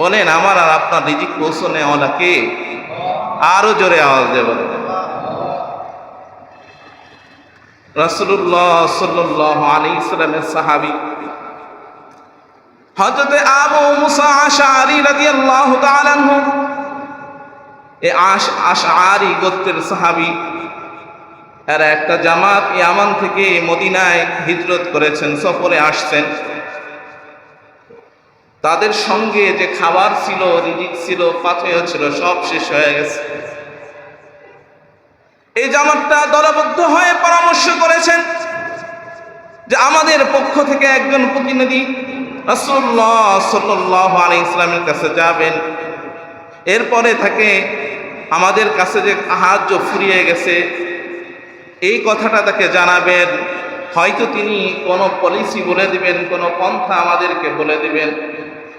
বলেন, আমার আর আপনার রিজিক পৌঁছনে ওলা কে? আরও জোরে আওয়াজ দেব রসুল্লাহ সাল্লাহ আলী ইসলামের সাহাবি হজরতে আবু মুসা আশারি তাআলা আনহু, এ আশ, আশআরি গোত্রের সাহাবী, এরা একটা জামাত ইয়ামান থেকে মদিনায় হিজরত করেছেন, সফরে আসছেন। তাদের সঙ্গে যে খাবার ছিল, রিজিক ছিল, পাথেয় ছিল, সব শেষ হয়ে গেছে। এই জামাতটা দলবদ্ধ হয়ে পরামর্শ করেছেন যে আমাদের পক্ষ থেকে একজন প্রতিনিধি রসুল্লাহ সাল্লাহ আলী ইসলামের কাছে যাবেন। এরপরে থাকে আমাদের কাছে যে সাহায্য ফুরিয়ে গেছে, এই কথাটা তাকে জানাবেন। হয়তো তিনি কোনো পলিসি বলে দিবেন, কোনো পন্থা আমাদেরকে বলে দিবেন।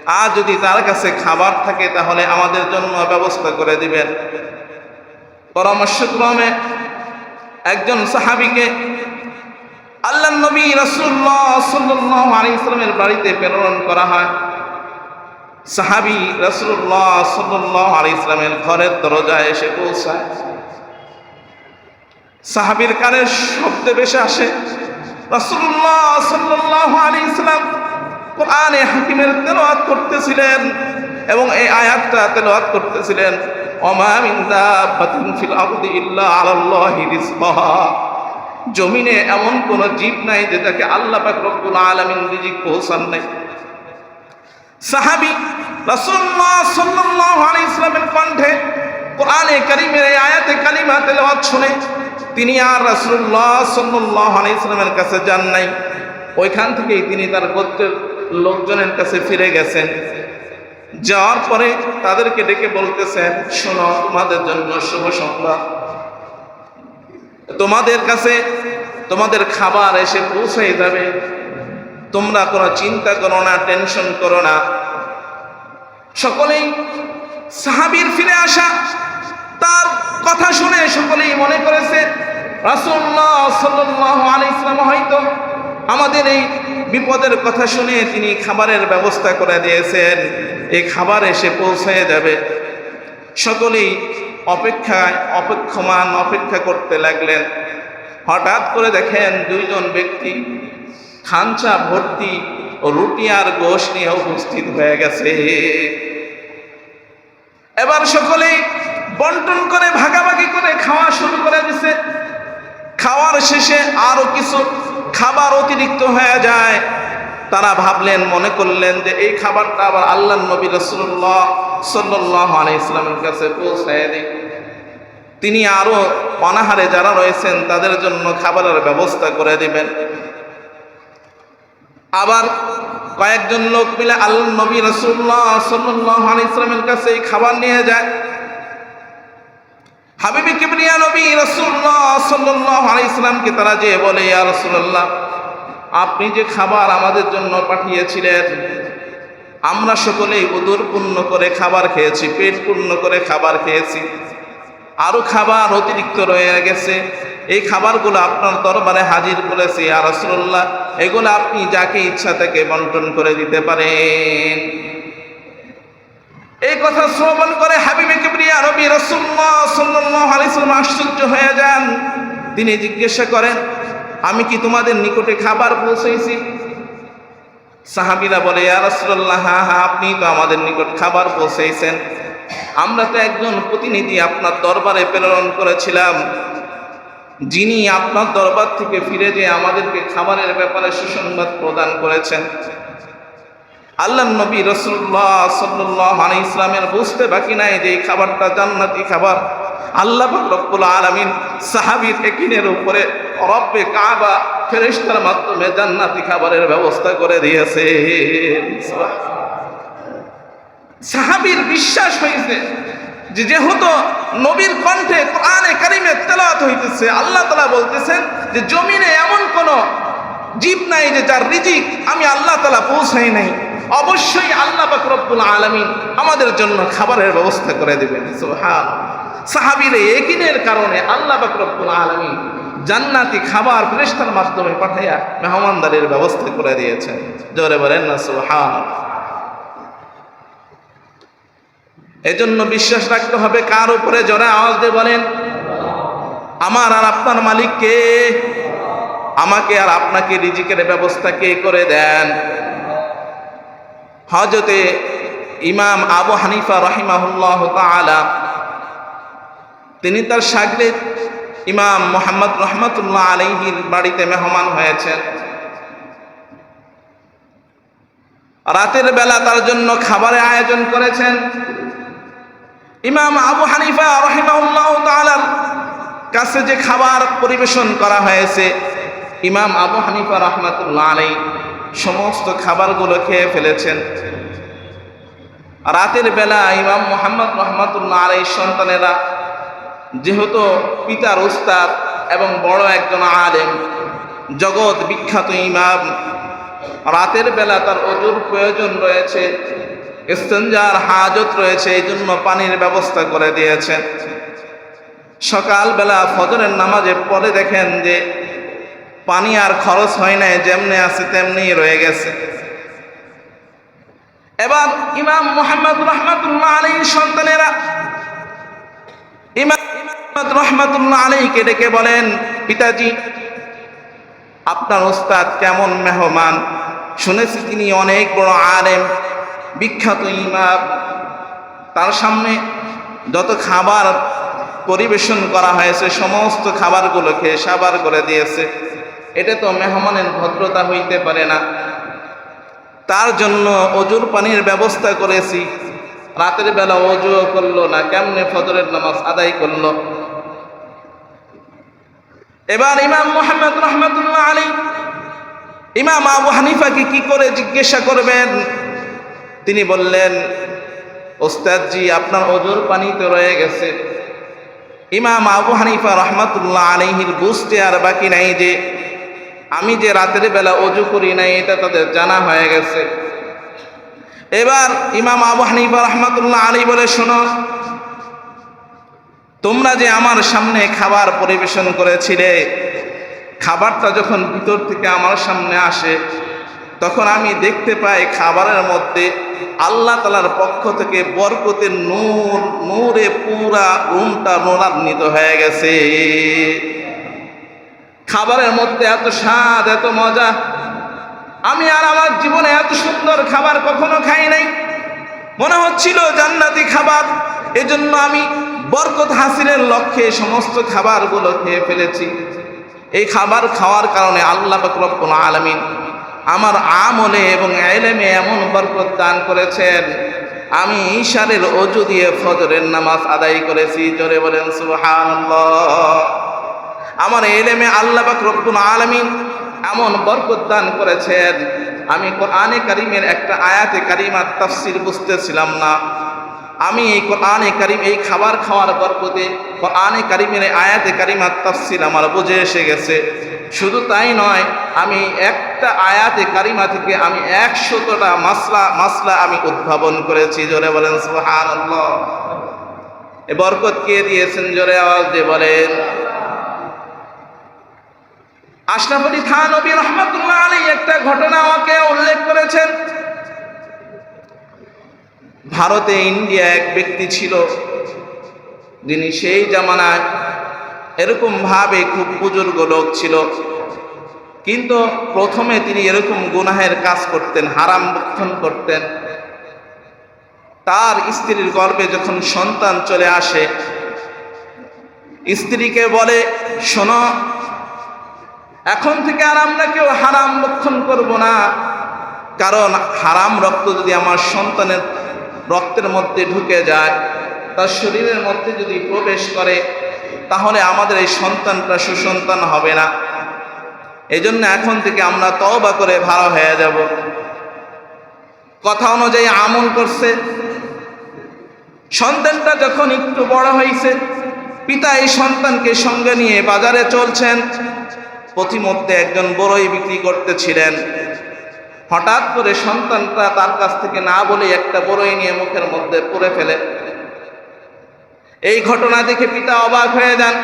আর যদি তার কাছে খাবার থাকে, তাহলে আমাদের জন্য ব্যবস্থা করে দিবেন। পরামর্শক্রমে একজন সাহাবিকে আল্লাহ নবী রসুল্লাহ সাল্লাহ আলী ইসলামের বাড়িতে প্রেরণ করা হয়। সাহাবি রসুল্লাহ সাল্লাহ আলী ইসলামের ঘরের দরজায় এসে পৌঁছায়। সাহাবির কানের শব্দে বেশি আসে। রসুল্লাহ সাল্লাহ আলী ইসলাম কোরআনে হাকিমের তেলাওয়াত করতেছিলেন এবং এই আয়াতটা তেলাওয়াত করতেছিলেন মিন জমিনে এমন কোন জীব নাই যেটাকে আল্লাহ পাক রব্বুল আলামিন রিজিক পৌঁছান নাই। সাহাবী রাসূলুল্লাহ সাল্লাল্লাহু আলাইহি ইসলামের কণ্ঠে কোরআনে কারীমের এই আয়াতে কালিমা তেলাওয়াত শুনে তিনি আর রাসূলুল্লাহ সাল্লাল্লাহু আলাইহি ইসলামের কাছে যান নাই। ওইখান থেকেই তিনি তার গোত্রের লোকজনের কাছে ফিরে গেছেন। যাওয়ার পরে তাদেরকে ডেকে বলতেছেন, শোনো, তোমাদের জন্য শুভ সংবাদ তোমাদের কাছে তোমাদের খাবার এসে পৌঁছে যাবে। তোমরা কোনো চিন্তা করো না, টেনশন করো না। সকলেই সাহাবির ফিরে আসা, তার কথা শুনে সকলেই মনে করেছে রাসুল্লাহ সাল্লাহ আলি ইসলাম হয়তো আমাদের এই বিপদের কথা শুনে তিনি খাবারের ব্যবস্থা করে দিয়েছেন। এই খাবার এসে পৌঁছে যাবে। সকলেই অপেক্ষায় অপেক্ষমান অপেক্ষা করতে লাগলেন। হঠাৎ করে দেখেন দুইজন ব্যক্তি খাঞ্চা ভর্তি রুটি আর গোশ নিয়ে উপস্থিত হয়ে গেছে। এবার সকলেই বন্টন করে, ভাগাভাগি করে খাওয়া শুরু করে দিছে। খাওয়ার শেষে আরও কিছু খাবার অতিরিক্ত হয়ে যায়। তারা ভাবলেন, মনে করলেন যে এই খাবারটা আবার আল্লাহ নবী রসুল্লাহ সাল্লাহ আলাই ইসলামের কাছে পৌঁছায় দিই তিনি আরও অনাহারে যারা রয়েছেন, তাদের জন্য খাবারের ব্যবস্থা করে দিবেন। আবার কয়েকজন লোক মিলে আল্লাহ নবী রসুল্লাহ সাল্লাহ আলাই ইসলামের কাছে এই খাবার নিয়ে যায়। হাবিবি কিবরিয়া নবী রসুল্লাহ সাল্লাহ আলাই ইসলামকে তারা যে বলে, ইয়া রসুল্লাহ আপনি যে খাবার আমাদের জন্য পাঠিয়েছিলেন, আমরা সকলেই উদর পূর্ণ করে খাবার খেয়েছি, পেট পূর্ণ করে খাবার খেয়েছি। আরও খাবার অতিরিক্ত রয়ে গেছে। এই খাবারগুলো আপনার দরবারে হাজির করেছি আর রসুল্লাহ এগুলো আপনি যাকে ইচ্ছা থেকে বন্টন করে দিতে পারেন। এই কথা শ্রবণ করে হাবিবে কিবরিয়া নবী রসুল্লাহ আশ্চর্য হয়ে যান। তিনি জিজ্ঞাসা করেন, আমি কি তোমাদের নিকটে খাবার পৌঁছেছি? সাহাবিরা বলে, ইয়া রাসূলুল্লাহ হ্যাঁ হ্যাঁ আপনি তো আমাদের নিকট খাবার পৌঁছেছেন। আমরা তো একজন প্রতিনিধি আপনার দরবারে প্রেরণ করেছিলাম। যিনি আপনার দরবার থেকে ফিরে যেয়ে আমাদেরকে খাবারের ব্যাপারে সুসংবাদ প্রদান করেছেন। আল্লাহ নবী রসুল্লাহ সাল্লাহ আলী ইসলামের বুঝতে বাকি নাই যে এই খাবারটা জান্নাতি খাবার। আল্লাহ রব্বুল আলমিন সাহাবির একিনের উপরে রব্বে কাবা ফেরেস্তার মাধ্যমে জান্নাতি খাবারের ব্যবস্থা করে দিয়েছে। সাহাবির বিশ্বাস হয়েছে যে যেহেতু নবীর কণ্ঠে কোরআনে কারিমে তেলাওয়াত হইতেছে, আল্লাহ তালা বলতেছেন যে জমিনে এমন কোন জীব নাই যে যার রিজিক আমি আল্লাহ তালা পৌঁছাই নাই। অবশ্যই আল্লাহ পাক রব্বুল আলমিন আমাদের জন্য খাবারের ব্যবস্থা করে দেবেন। সুবহান সাহাবির একিনের কারণে আল্লাহ পাক রব্বুল আলমিন জান্নাতি খাবার ফেরেশতার মাধ্যমে পাঠাইয়া মেহমানদারির ব্যবস্থা করে দিয়েছেন। জোরে বলেন না সুবহান এজন্য বিশ্বাস রাখতে হবে, কার উপরে জোরে আওয়াজ দিয়ে বলেন? আমার আর আপনার মালিক কে আমাকে আর আপনাকে রিজিকের ব্যবস্থা কে করে দেন? হজরতে ইমাম আবু হানিফা রহিমাহুল্লাহ তাআলা, তিনি তার সাগরেদ ইমাম মোহাম্মদ রহমতুল্লাহ আলহির বাড়িতে মেহমান হয়েছেন। রাতের বেলা তার জন্য খাবারের আয়োজন করেছেন। ইমাম আবু হানিফা রহিমাউল্লাহ তাআলার কাছে যে খাবার পরিবেশন করা হয়েছে, ইমাম আবু হানিফা রহমতুল্লাহ আলাই সমস্ত খাবারগুলো খেয়ে ফেলেছেন। রাতের বেলা ইমাম মোহাম্মদ রহমতুল্লাহ আলাই সন্তানেরা, যেহেতু পিতার উস্তাদ এবং বড় একজন আলেম, জগৎ বিখ্যাত ইমাম, রাতের বেলা তার অজুর প্রয়োজন রয়েছে ইস্তেঞ্জার হাজত রয়েছে, এই জন্য পানির ব্যবস্থা করে দিয়েছেন। সকালবেলা ফজরের নামাজে পরে দেখেন যে পানি আর খরচ হয় নাই, যেমনি আছে তেমনি রয়ে গেছে। এবার ইমাম মোহাম্মদ রহমাতুল্লাহ আলী সন্তানেরা ইমাম রহমাতুল্লাহ আলীকে ডেকে বলেন, পিতাজি, আপনার ওস্তাদ কেমন মেহমান? শুনেছি তিনি অনেক বড় আলেম, বিখ্যাত ইমাম। তার সামনে যত খাবার পরিবেশন করা হয়েছে, সমস্ত খাবারগুলো খেয়ে সাবার করে দিয়েছে। এটা তো মেহমানের ভদ্রতা হইতে পারে না। তার জন্য অজুর পানির ব্যবস্থা করেছি। রাতের বেলা অজুও করল না, কেমনে ফজরের নামাজ আদায় করল? এবার ইমাম মোহাম্মদ রহমতুল্লাহ আলী ইমাম আবু হানিফাকে কি করে জিজ্ঞাসা করবেন? তিনি বললেন, ওস্তাদজি, আপনার অজুর পানি তো রয়ে গেছে। ইমাম আবু হানিফা রহমতুল্লাহ আলিহির বুঝতে আর বাকি নাই যে আমি যে রাতের বেলা অজু করি নাই, এটা তাদের জানা হয়ে গেছে। এবার ইমাম আবু হানিফা রহমতুল্লাহ আলী বলে, শোনো, তোমরা যে আমার সামনে খাবার পরিবেশন করেছিলে, খাবারটা যখন ভিতর থেকে আমার সামনে আসে, তখন আমি দেখতে পাই খাবারের মধ্যে আল্লাহ তালার পক্ষ থেকে বরকতের নূর, নূরে পুরা রুমটা নোরান্বিত হয়ে গেছে। খাবারের মধ্যে এত স্বাদ, এত মজা। আমি আর আমার জীবনে এত সুন্দর খাবার কখনো খাই নাই। মনে হচ্ছিল জান্নাতি খাবার। এজন্য আমি বরকত হাসিলের লক্ষ্যে সমস্ত খাবারগুলো খেয়ে ফেলেছি। এই খাবার খাওয়ার কারণে আল্লাহ রব্বুল আলমিন আমার আমলে এবং এলেমে এমন বরকত দান করেছেন। আমি ঈশারের অজু দিয়ে ফজরের নামাজ আদায় করেছি। জোরে বলেন সুবহানাল্লাহ। আমার এলেমে আল্লাহ রব্বুল আলমিন এমন বরকত দান করেছেন। আমি কোরআনে কারিমের একটা আয়াতে কারিমার তাফসির বুঝতেছিলাম না। আমি এই কোরআনে কারিম এই খাবার খাওয়ার বরকতে কোরআনে কারিমের আয়াতে কারিমার তাফসির আমার বুঝে এসে গেছে। শুধু তাই নয়, আমি একটা আয়াতে কারিমা থেকে আমি একশতটা মাসলা মাসলা আমি উদ্ভাবন করেছি। জোরে বলেন, সুবহানাল্লাহ। এ বরকত কে দিয়েছেন? জোরে আওয়াজ দিয়ে বলেন। আশরাফ আলী খান নবী রহমতুল্লাহ আলী একটা ঘটনা আমাকে উল্লেখ করেছেন। ভারতে ইন্ডিয়া এক ব্যক্তি ছিল, যিনি সেই জামানায় এরকম ভাবে খুব বুজুর্গ লোক ছিল, কিন্তু প্রথমে তিনি এরকম গুনাহের কাজ করতেন, হারাম বক্ষণ করতেন। তার স্ত্রীর গর্ভে যখন সন্তান চলে আসে, স্ত্রীকে বলে, শোনো এখন থেকে আর আমরা কেউ হারাম বক্ষণ করব না। কারণ হারাম রক্ত যদি আমার সন্তানের রক্তের মধ্যে ঢুকে যায়, তার শরীরের মধ্যে যদি প্রবেশ করে, তাহলে আমাদের এই সন্তানটা সুসন্তান হবে না। এই জন্য এখন থেকে আমরা তওবা করে ভালো হয়ে যাব। কথা অনুযায়ী আমল করছে। সন্তানটা যখন একটু বড় হয়েছে পিতা এই সন্তানকে সঙ্গে নিয়ে বাজারে চলছেন। প্রতিমধ্যে একজন বড়ই বিক্রি করতেছিলেন। হঠাৎ করে সন্তানটা তার কাছ থেকে না বলে একটা বড়ই নিয়ে মুখের মধ্যে পড়ে ফেলে। এই ঘটনা দেখে পিতা অবাক হয়ে যান।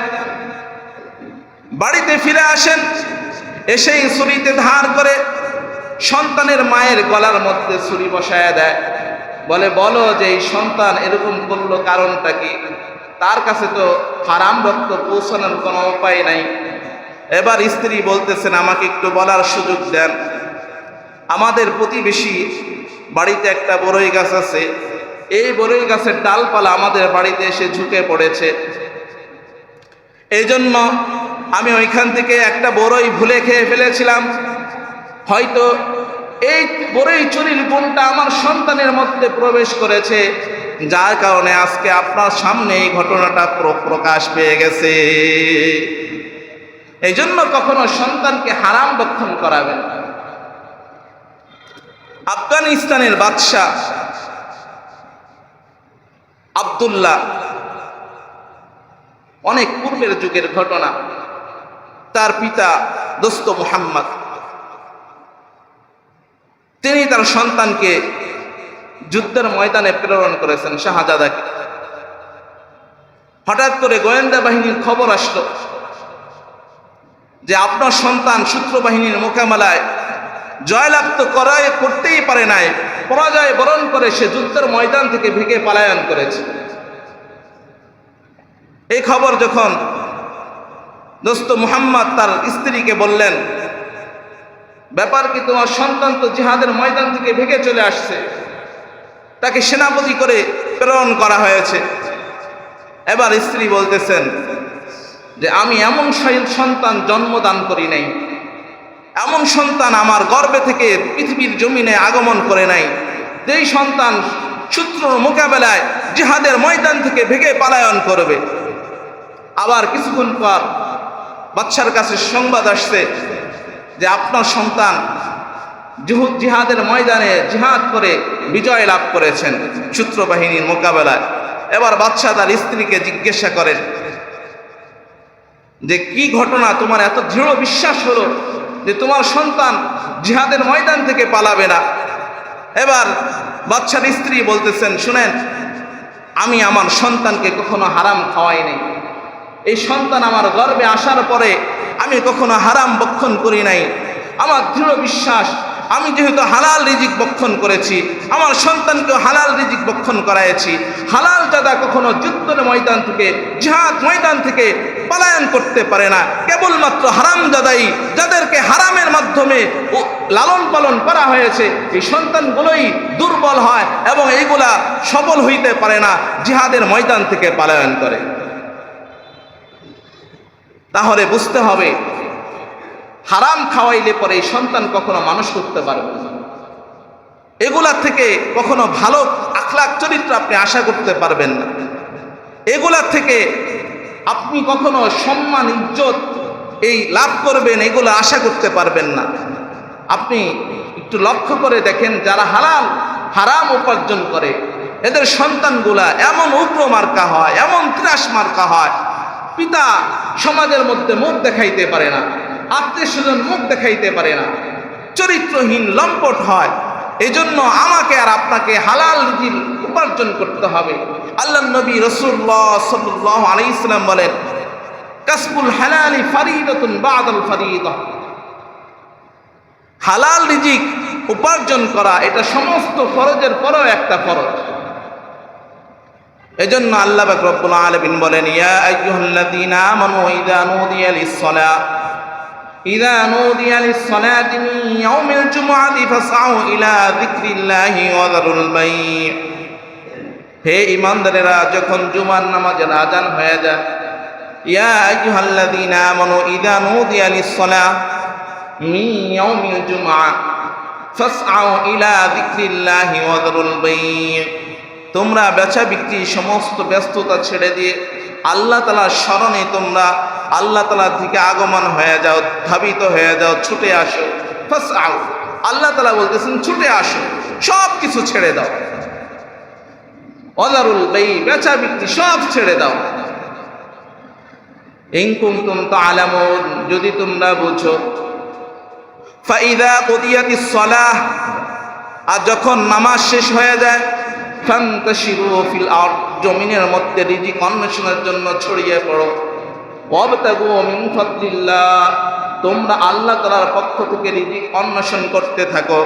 বাড়িতে ফিরে আসেন, এসেই ছুরিতে ধার করে সন্তানের মায়ের গলার মধ্যে ছুরি বসায় দেয়। বলে, বলো যে এই সন্তান এরকম করল কারণটা কি? তার কাছে তো হারাম রক্ত পৌঁছানোর কোনো উপায় নাই। এবার স্ত্রী বলতেছেন, আমাকে একটু বলার সুযোগ দেন। আমাদের প্রতিবেশী বাড়িতে একটা বড়ই গাছ আছে। এই বরই গাছের ডালপালা আমাদের বাড়িতে এসে ঝুঁকে পড়েছে। এই জন্য আমি ওইখান থেকে একটা বড়ই ভুলে খেয়ে ফেলেছিলাম। হয়তো এই বড়ই চুরির গুণটা আমার সন্তানের মধ্যে প্রবেশ করেছে। যার কারণে আজকে আপনার সামনে এই ঘটনাটা প্র- প্রকাশ পেয়ে গেছে। এই জন্য কখনো সন্তানকে হারাম বক্ষণ করাবেন না। আফগানিস্তানের বাদশাহ আবদুল্লাহ, অনেক পূর্বের যুগের ঘটনা। তার পিতা দোস্ত মুহাম্মদ। তিনি তার সন্তানকে যুদ্ধের ময়দানে প্রেরণ করেছেন শাহজাদাকে। হঠাৎ করে গোয়েন্দা বাহিনীর খবর আসলো। যে আপনার সন্তান সূত্র বাহিনীর মোকাবেলায় জয়লাভ তো করাই করতেই পারে নাই। পরাজয় বরণ করে সে যুদ্ধের ময়দান থেকে ভেগে পালায়ন করেছে। এই খবর যখন দোস্ত মুহাম্মদ তার স্ত্রীকে বললেন, ব্যাপার কি তোমার সন্তান তো জিহাদের ময়দান থেকে ভেগে চলে আসছে? তাকে সেনাপতি করে প্রেরণ করা হয়েছে। এবার স্ত্রী বলতেছেন যে আমি এমন সন্তান জন্মদান করি নাই। এমন সন্তান আমার গর্বে থেকে পৃথিবীর জমিনে আগমন করে নাই। যেই সন্তান শত্রুর মোকাবেলায় জিহাদের ময়দান থেকে ভেগে পালায়ন করবে। আবার কিছুক্ষণ পর বাচ্চার কাছে সংবাদ আসছে যে আপনার সন্তান জুহুদ জিহাদের ময়দানে জিহাদ করে বিজয় লাভ করেছেন সূত্র বাহিনীর মোকাবেলায়। এবার বাচ্চা তার স্ত্রীকে জিজ্ঞাসা করেন যে কি ঘটনা, তোমার এত দৃঢ় বিশ্বাস হলো যে তোমার সন্তান জিহাদের ময়দান থেকে পালাবে না। এবার বাচ্চার স্ত্রী বলতেছেন, শুনেন, আমি আমার সন্তানকে কখনো হারাম খাওয়াই নাই এই সন্তান আমার গর্বে আসার পরে আমি কখনো হারাম বক্ষণ করি নাই। আমার দৃঢ় বিশ্বাস আমি যেহেতু হালাল রিজিক বক্ষণ করেছি, আমার সন্তানকেও হালাল রিজিক বক্ষণ করাইছি হালাল দাদা কখনো যুদ্ধের ময়দান থেকে, জিহাদ ময়দান থেকে পলায়ন করতে পারে না। কেবলমাত্র হারাম দাদাই যাদেরকে হারামের মাধ্যমে লালন পালন করা হয়েছে, এই সন্তানগুলোই দুর্বল হয় এবং এইগুলা সফল হইতে পারে না, জিহাদের ময়দান থেকে পলায়ন করে। তাহলে বুঝতে হবে হারাম খাওয়াইলে পরে এই সন্তান কখনো মানুষ করতে পারবে না। এগুলা থেকে কখনো ভালো আখলাক চরিত্র আপনি আশা করতে পারবেন না। এগুলা থেকে আপনি কখনো সম্মান, ইজ্জত এই লাভ করবেন, এগুলো আশা করতে পারবেন না। আপনি একটু লক্ষ্য করে দেখেন, যারা হালাল, হারাম উপার্জন করে, এদের সন্তানগুলা এমন উগ্র মার্কা হয়, এমন ত্রাস মার্কা হয়, পিতা সমাজের মধ্যে মুখ দেখাইতে পারে না। আত্মীয় স্বজন মুখ দেখাইতে পারে না। চরিত্রহীন, লম্পট হয়। এজন্য আমাকে আর আপনাকে হালাল রুজির উপার্জন করতে হবে। আল্লাহ নবী রসুল্লাহ সাল্লাহ আলি ইসলাম বলেন, কাসবুল হালালি ফারিদাতুন বাদল ফারিদা। হালাল রিজিক উপার্জন করা, এটা সমস্ত ফরজের পরেও একটা ফরজ। এজন্য আল্লাহ পাক রব্বুল আলামিন বলেন, ইয়া আইয়ুহাল্লাযীনা আমানু ইযা নুদিয়া লিস-সালাহ। ইযা নুদিয়া লিস-সালাতি মিন ইয়াউমিল জুমআতি ফাসআউ ইলা যিকরিল্লাহি ওয়া যারুল বাই' হে ঈমানদারেরা, যখন জুমার নামাজের আজান হয়ে যায়, ইয়া আইয়ুহাল্লাযীনা আমানু ইযা নুদিয়া লিস-সালাহ মিন ইয়াউমিল জুমআ ফাসআউ ইলা যিকরিল্লাহি ওয়া যারুল বাই' তোমরা বেচা বিক্রি সমস্ত ব্যস্ততা ছেড়ে দিয়ে আল্লাহ তালার স্মরণে তোমরা আল্লাহ তালার দিকে আগমন হয়ে যাও, ধাবিত হয়ে যাও, ছুটে আসো। ফাস আও আল্লাহ তালা বলতেছেন, ছুটে আসো সব কিছু ছেড়ে দাও। অদারুল বেই বেচা বিক্রি, সব ছেড়ে দাও। ইনকুম তুম তো আলামুন যদি তোমরা বুঝো। ফাইদা কদিয়াতি সলাহ, আর যখন নামাজ শেষ হয়ে যায় জমিনের মধ্যে রিজিক অন্বেষণের জন্য ছড়িয়ে পড়ো। ফাদলিল্লাহ, তোমরা আল্লাহ তাআলার পক্ষ থেকে রিজিক অন্বেষণ করতে থাকো।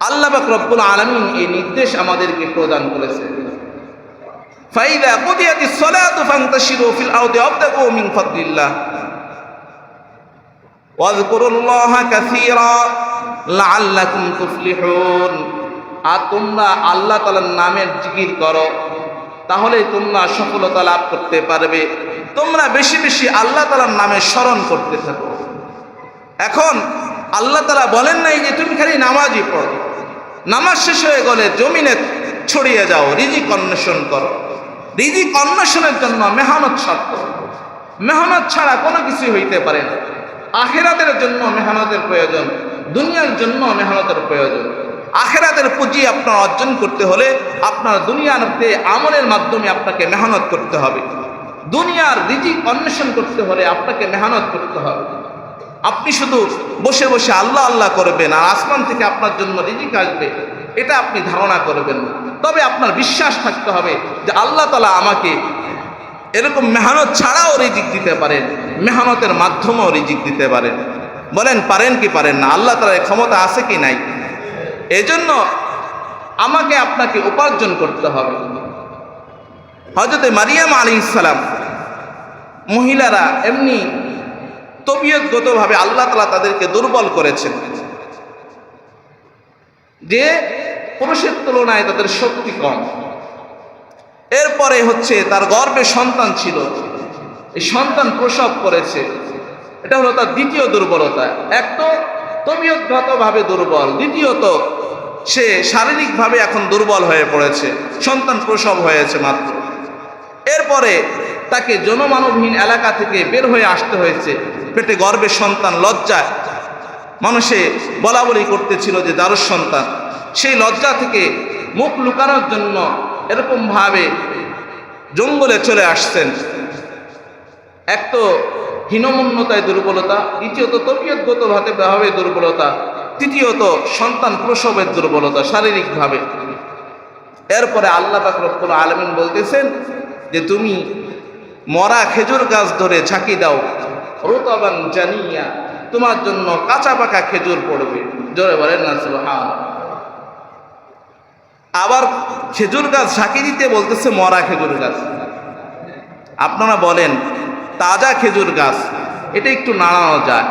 আল্লাহ রব্বুল আলামিন এই নির্দেশ আমাদেরকে প্রদান করেছে ফাইদা আর তোমরা আল্লাহ তাআলার নামের জিকির করো তাহলে তোমরা সফলতা লাভ করতে পারবে। তোমরা বেশি বেশি আল্লাহ তাআলার নামে স্মরণ করতে থাকো। এখন আল্লাহ তালা বলেন নাই যে, তুমি খালি নামাজই পড়ো। নামাজ শেষ হয়ে গেলে জমিনে ছড়িয়ে যাও, রিজিক অন্বেষণ করো। রিজিক অন্বেষণের জন্য মেহনত শর্ত মেহনত ছাড়া কোনো কিছু হইতে পারে না। আখেরাতের জন্য মেহনতের প্রয়োজন, দুনিয়ার জন্য মেহনতের প্রয়োজন। আখেরাতের পুঁজি আপনার অর্জন করতে হলে আপনার দুনিয়াতে আমলের মাধ্যমে আপনাকে মেহনত করতে হবে। দুনিয়ার রিজিক অন্বেষণ করতে হলে আপনাকে মেহনত করতে হবে। আপনি শুধু বসে বসে আল্লাহ আল্লাহ করবেন আর আসমান থেকে আপনার জন্য রিজিক আসবে, এটা আপনি ধারণা করবেন। তবে আপনার বিশ্বাস থাকতে হবে যে আল্লাহ তালা আমাকে এরকম মেহনত ছাড়াও রিজিক দিতে পারেন, মেহনতের মাধ্যমেও রিজিক দিতে পারেন। বলেন, পারেন কি পারেন না? আল্লাহ তালার ক্ষমতা আছে কি নাই? এজন্য আমাকে আপনাকে উপার্জন করতে হবে। হজরতে মারিয়াম আলী ইসালাম মহিলারা এমনি তবিয়তগতভাবে আল্লাহ তালা তাদেরকে দুর্বল করেছেন। যে পুরুষের তুলনায় তাদের শক্তি কম। এরপরে হচ্ছে তার গর্বে সন্তান ছিল। এই সন্তান প্রসব করেছে। এটা হলো তার দ্বিতীয় দুর্বলতা। এক তো তবিয়তগতভাবে দুর্বল, দ্বিতীয়ত সে শারীরিকভাবে এখন দুর্বল হয়ে পড়েছে, সন্তান প্রসব হয়েছে মাত্র। এরপরে তাকে জনমানবহীন এলাকা থেকে বের হয়ে আসতে হয়েছে। পেটে গর্বের সন্তান লজ্জায় মানুষে বলা বলি করতেছিল যে দারুর সন্তান। সেই লজ্জা থেকে মুখ লুকানোর জন্য এরকমভাবে জঙ্গলে চলে আসছেন। এক তো হীনমন্যতায় দুর্বলতা, দ্বিতীয়ত তবিয়তগতভাবে ভাবে দুর্বলতা, তৃতীয়ত সন্তান প্রসবের দুর্বলতা, শারীরিকভাবে। এরপরে আল্লাহ পাকরুল আলমিন বলতেছেন যে, তুমি মরা খেজুর গাছ ধরে ঝাঁকি দাও, রোতাবান জানিয়া তোমার জন্য কাঁচা পাকা খেজুর পড়বে। জোরে বলেন না সুবহান আবার খেজুর গাছ ঝাঁকি দিতে বলতেছে মরা খেজুর গাছ। আপনারা বলেন তাজা খেজুর গাছ, এটা একটু নাড়ানো যায়।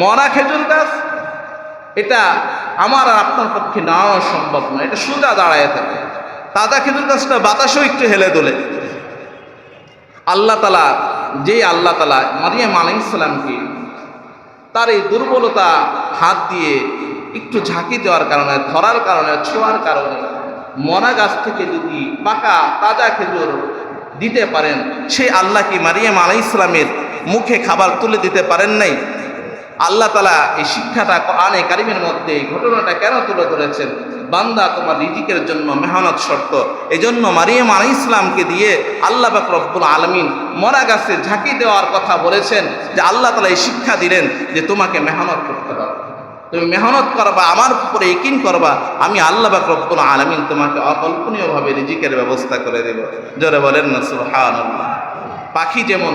মরা খেজুর গাছ, এটা আমার আর আপনার পক্ষে নাড়ানো সম্ভব নয়, এটা সোজা দাঁড়ায় থাকে। তাজা খেজুর গাছটা বাতাসও একটু হেলে দোলে আল্লাহ তালা যে আল্লাহ তালা মারিয়াম আলাইসালামকে তার এই দুর্বলতা হাত দিয়ে একটু ঝাঁকি দেওয়ার কারণে, ধরার কারণে, ছোঁয়ার কারণে মরা গাছ থেকে যদি পাকা, তাজা খেজুর দিতে পারেন। সেই আল্লাহ কি মারিয়াম আলাই ইসলামের মুখে খাবার তুলে দিতে পারেন নাই? আল্লাহ তালা এই শিক্ষাটা আনে কারিমের মধ্যে এই ঘটনাটা কেন তুলে ধরেছেন? বান্দা তোমার রিজিকের জন্য মেহনত শর্ত। এই জন্য মারিয়াম আলাই ইসলামকে দিয়ে আল্লাহ বাক রব্বুল আলমিন মরা গাছে ঝাঁকি দেওয়ার কথা বলেছেন যে আল্লাহ তালা এই শিক্ষা দিলেন যে তোমাকে মেহনত করতে তুমি মেহনত করবা, আমার উপরে ইকিন করবা, আমি আল্লাহ বাক রব্বুল আলমিন তোমাকে অকল্পনীয়ভাবে রিজিকের ব্যবস্থা করে দেব। জোরে বলেন না সুহান পাখি যেমন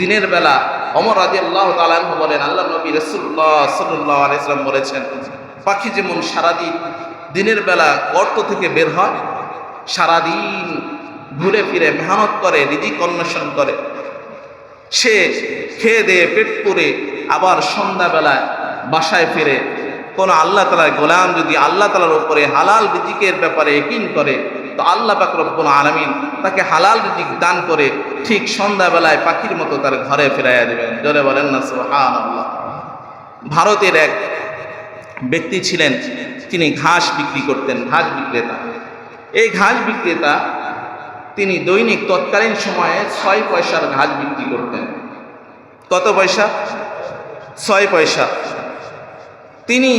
দিনের বেলা অমর রাজি আল্লাহ তালাহ বলেন, আল্লাহ নবী রসুল্লাহ সাল্লাহ আলাইসলাম বলেছেন, পাখি যেমন সারাদিন দিনের বেলা গর্ত থেকে বের হয়, সারাদিন ঘুরে ফিরে মেহনত করে, রিজিক অন্বেষণ করে, সে খেয়ে দিয়ে পেট পুরে আবার সন্ধ্যাবেলায় বাসায় ফিরে কোনো আল্লাহ তালার গোলাম যদি আল্লাহ তালার উপরে হালাল রিজিকের ব্যাপারে একিন করে, তো আল্লাহ পাক রব্বুল আলমিন তাকে হালাল রিজিক দান করে ঠিক সন্ধ্যাবেলায় পাখির মতো তার ঘরে ফিরাইয়া দেবেন। জোরে বলেন না আল্লাহ ভারতের এক ব্যক্তি ছিলেন, তিনি ঘাস বিক্রি করতেন, ঘাস বিক্রেতা। এই ঘাস বিক্রেতা তিনি দৈনিক তৎকালীন সময়ে ছয় পয়সার ঘাস বিক্রি করতেন। কত পয়সা? ছয় পয়সা। তিনি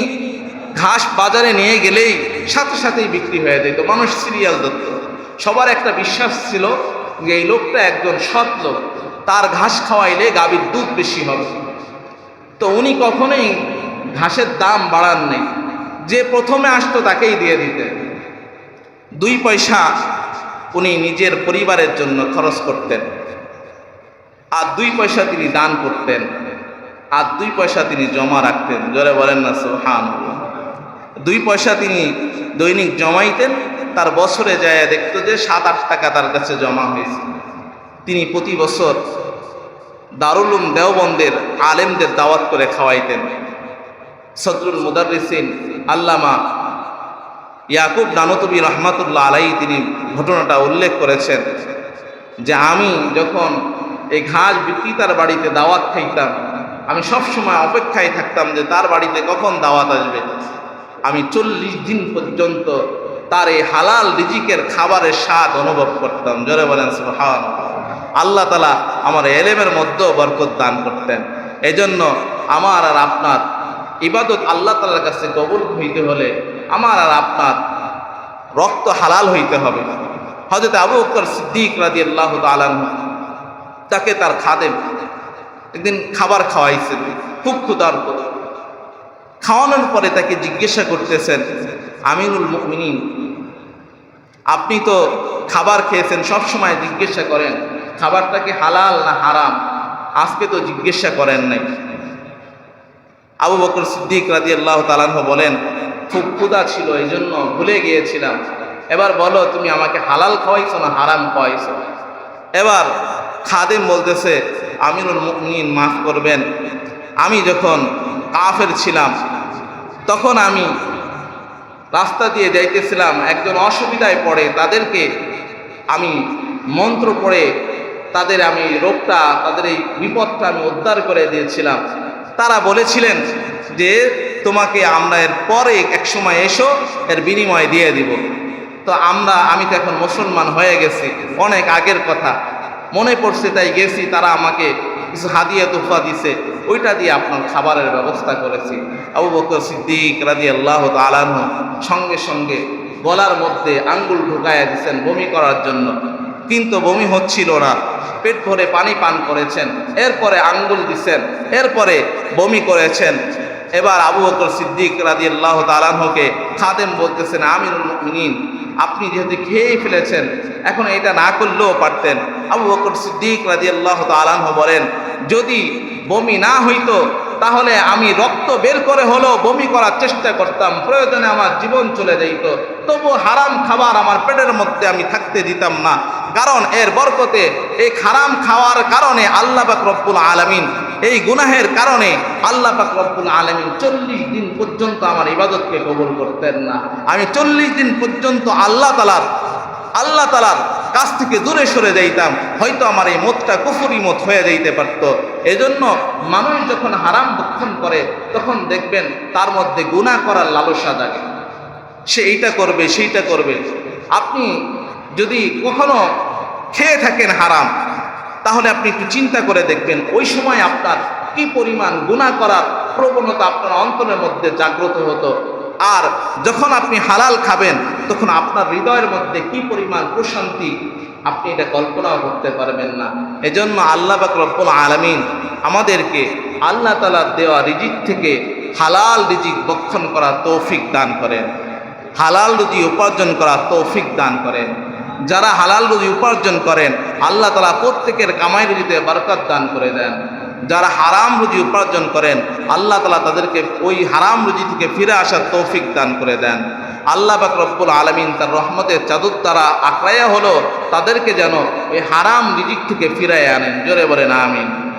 ঘাস বাজারে নিয়ে গেলেই সাথে সাথেই বিক্রি হয়ে যেত। মানুষ সিরিয়াল ধরত সবার একটা বিশ্বাস ছিল যে এই লোকটা একজন সৎ লোক। তার ঘাস খাওয়াইলে গাভীর দুধ বেশি হবে। তো উনি কখনোই ঘাসের দাম বাড়ান নেই। যে প্রথমে আসতো তাকেই দিয়ে দিতে। দুই পয়সা উনি নিজের পরিবারের জন্য খরচ করতেন। আর দুই পয়সা তিনি দান করতেন। আর দুই পয়সা তিনি জমা রাখতেন। জোরে বলেন না সোহান দুই পয়সা তিনি দৈনিক জমাইতেন, তার বছরে যায় দেখতো যে সাত, আট টাকা তার কাছে জমা হয়েছে। তিনি প্রতি বছর দারুলুম দেওবন্দের আলেমদের দাওয়াত করে খাওয়াইতেন। সদরুল মুদারিসিন আল্লামা ইয়াকুব নানতবী রহমাতুল্লাহ আলাই তিনি ঘটনাটা উল্লেখ করেছেন যে আমি যখন এই ঘাস বিক্রেতার বাড়িতে দাওয়াত খাইতাম আমি সব সময় অপেক্ষায় থাকতাম যে তার বাড়িতে কখন দাওয়াত আসবে। আমি চল্লিশ দিন পর্যন্ত তার এই হালাল রিজিকের খাবারের স্বাদ অনুভব করতাম। জোরে বলেন সুবহান আল্লাহ তালা আমার এলেমের মধ্যেও বরকত দান করতেন। এজন্য আমার আর আপনার ইবাদত আল্লাহ তালার কাছে কবুল হইতে হলে আমার আর আপনার রক্ত হালাল হইতে হবে। হজরত আবু বকর সিদ্দিক রাজি আল্লাহ তালান তাকে তার খাদেম একদিন খাবার খাওয়াইছেন, খুব ক্ষুধার্ত খাওয়ানোর পরে তাকে জিজ্ঞাসা করতেছেন আমিনুল মুমিনিন, আপনি তো খাবার খেয়েছেন, সব সময় জিজ্ঞাসা করেন, খাবারটা কি হালাল না হারাম? আজকে তো জিজ্ঞাসা করেন নাই। আবু বকর সিদ্দিক রাজি আল্লাহ তালাহ বলেন, খুব ক্ষুদা ছিল এই জন্য ভুলে গিয়েছিলাম। এবার বলো, তুমি আমাকে হালাল খাওয়াইছো না হারাম খাওয়াইছো? এবার খাদেম বলতেছে, আমিরুল মুমিনিন, মাফ করবেন। আমি যখন কাফের ছিলাম, তখন আমি রাস্তা দিয়ে যাইতেছিলাম, একজন অসুবিধায় পড়ে, তাদেরকে আমি মন্ত্র পড়ে, তাদের আমি রোগটা, তাদের এই বিপদটা আমি উদ্ধার করে দিয়েছিলাম। তারা বলেছিলেন যে, তোমাকে আমরা এর পরে এক সময় এসো, এর বিনিময় দিয়ে দিব। তো আমরা, আমি তো এখন মুসলমান হয়ে গেছি, অনেক আগের কথা। মনে পড়ছে, তাই গেছি, তারা আমাকে কিছু হাদিয়া তোফা দিছে। ওইটা দিয়ে আপনার খাবারের ব্যবস্থা করেছি। আবু বকর সিদ্দিক রাজি আল্লাহ তালাহ সঙ্গে সঙ্গে গলার মধ্যে আঙ্গুল ঢুকাইয়া দিচ্ছেন বমি করার জন্য। কিন্তু বমি হচ্ছিল না। পেট ভরে পানি পান করেছেন। এরপরে আঙ্গুল দিছেন। এরপরে বমি করেছেন। এবার আবু বকর সিদ্দিক রাজি আল্লাহ তালাহকে খাদেম বলতেছেন আমিনুল মুমিনিন আপনি যেহেতু খেয়েই ফেলেছেন, এখন এটা না করলেও পারতেন। আবু বকর সিদ্দিক রাজি আল্লাহ তালাহ বলেন, যদি বমি না হইতো, তাহলে আমি রক্ত বের করে হলেও বমি করার চেষ্টা করতাম। প্রয়োজনে আমার জীবন চলে যাইত। তবু হারাম খাবার আমার পেটের মধ্যে আমি থাকতে দিতাম না। কারণ এর বরকতে এই হারাম খাওয়ার কারণে আল্লাহ রব্বুল আলমিন এই গুনাহের কারণে আল্লাহ পাক আলমিন চল্লিশ দিন পর্যন্ত আমার ইবাদতকে কবুল করতেন না। আমি চল্লিশ দিন পর্যন্ত আল্লাহ তালার আল্লাহ তালার কাছ থেকে দূরে সরে যাইতাম। হয়তো আমার এই মতটা কুফুরি মত হয়ে যাইতে পারত। এজন্য মানুষ যখন হারাম ভক্ষণ করে, তখন দেখবেন তার মধ্যে গুণা করার লালসা জাগে। সে এইটা করবে, সেইটা করবে। আপনি যদি কখনো খেয়ে থাকেন হারাম তাহলে আপনি একটু চিন্তা করে দেখবেন, ওই সময় আপনার কি পরিমাণ গুণা করার প্রবণতা আপনার অন্তরের মধ্যে জাগ্রত হতো। আর যখন আপনি হালাল খাবেন, তখন আপনার হৃদয়ের মধ্যে কি পরিমাণ প্রশান্তি, আপনি এটা কল্পনাও করতে পারবেন না। এজন্য আল্লাহ বাক রব্বুল আলমিন আমাদেরকে আল্লাহ তালার দেওয়া রিজিক থেকে হালাল রিজিক বক্ষণ করার তৌফিক দান করেন। হালাল রুজি উপার্জন করার তৌফিক দান করেন। যারা হালাল রুজি উপার্জন করেন, আল্লাহ তালা প্রত্যেকের কামাই রুজিতে বরকত দান করে দেন। যারা হারাম রুজি উপার্জন করেন, আল্লাহ তালা তাদেরকে ওই হারাম রুজি থেকে ফিরে আসার তৌফিক দান করে দেন। আল্লাহ বাক আলমিন তার রহমতের চাদুর তারা আঁকড়াইয়া হলো, তাদেরকে যেন ওই হারাম রিজিক থেকে ফিরাইয়া আনেন। জোরে বলেন, আমিন।